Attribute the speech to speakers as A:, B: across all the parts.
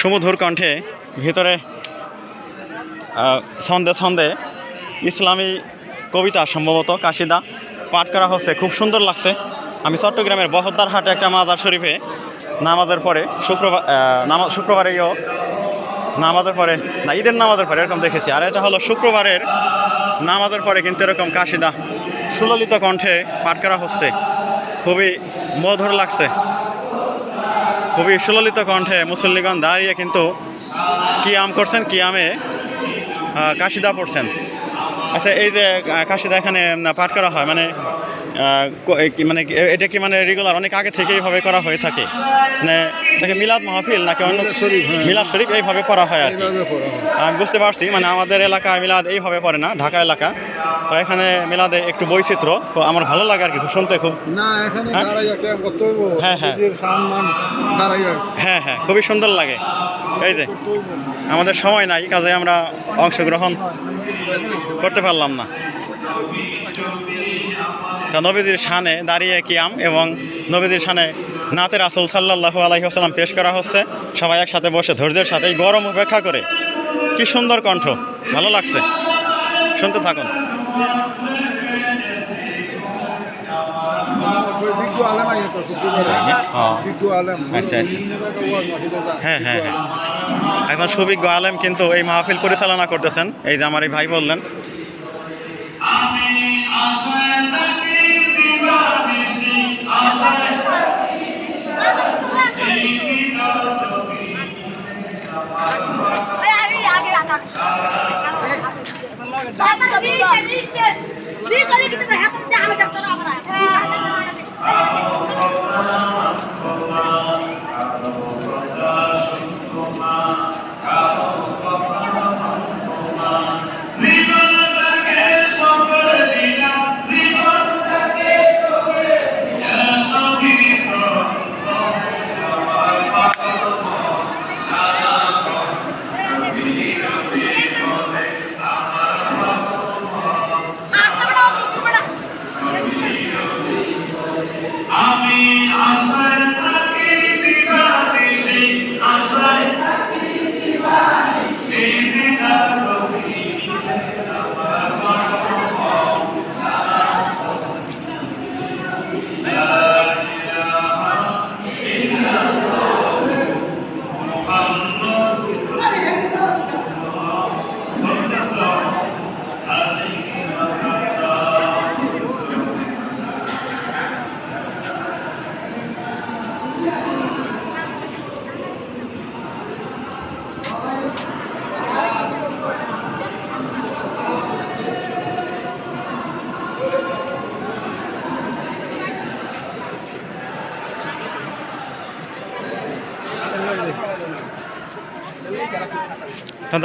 A: সুমধুর কণ্ঠে ভিতরে ছন্দে ছন্দে ইসলামী কবিতা, সম্ভবত কাশিদা, পাঠ করা হচ্ছে। খুব সুন্দর লাগছে। আমি চট্টগ্রামের বহদ্দার হাটে একটা মাজার শরীফে নামাজের পরে, শুক্রবার নামাজ, শুক্রবারেও নামাজের পরে, না, ঈদের নামাজের পরে এরকম দেখেছি। আর এটা হলো শুক্রবারের নামাজের পরে কিন্তু এরকম কাশিদা সুললিত কণ্ঠে পাঠ করা হচ্ছে। খুবই মধুর লাগছে। খুবই সুললিত কণ্ঠে মুসল্লিগণ দাঁড়িয়ে কিন্তু কিয়াম করছেন, কিয়ামে আমে কাশিদা পড়ছেন। আচ্ছা এই যে কাশিদা এখানে পাঠ করা হয় মানে মানে এটা কি মানে রেগুলার অনেক আগে থেকে এইভাবে করা হয়ে থাকে মানে এটাকে মিলাদ মাহফিল নাকি অন্য
B: মিলাদ শরীফ, হ্যাঁ।
A: এইভাবে পড়া হয় আর। আমি বুঝতে পারছি মানে আমাদের এলাকায় মিলাদ এইভাবে পড়ে না ঢাকা এলাকা তো এখানে মিলাদে একটু বৈচিত্র্য তো আমার ভালো লাগে আর কি খুব শুনতে খুব
B: না এখানে
A: হ্যাঁ? হ্যাঁ, হ্যাঁ। হ্যাঁ হ্যাঁ খুবই সুন্দর লাগে এই যে আমাদের সময় নাই কাজে আমরা অংশগ্রহণ করতে পারলাম না নবীজির শানে দাঁড়িয়ে কিয়াম এবং নবীজির শানে নাতের রাসুল সাল্লাহু আসাল্লাম পেশ করা হচ্ছে। সবাই একসাথে বসে ধৈর্যের সাথে গরম উপেক্ষা করে। কি সুন্দর কণ্ঠ, ভালো লাগছে। শুনতে থাকুন।
B: তো।
A: হ্যাঁ হ্যাঁ হ্যাঁ। একজন সুবিজ্ঞ আলেম কিন্তু এই মাহফিল পরিচালনা করতেছেন। এই যে আমার এই ভাই বললেন। তো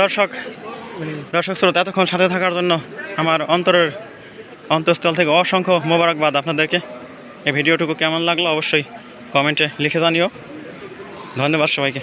A: দর্শক দর্শক শ্রোতা, এতক্ষণ সাথে থাকার জন্য আমার অন্তরের অন্তঃস্থল থেকে অসংখ্য মোবারকবাদ আপনাদেরকে। এই ভিডিওটুকু কেমন লাগল অবশ্যই কমেন্টে লিখে জানিও। ধন্যবাদ সবাইকে।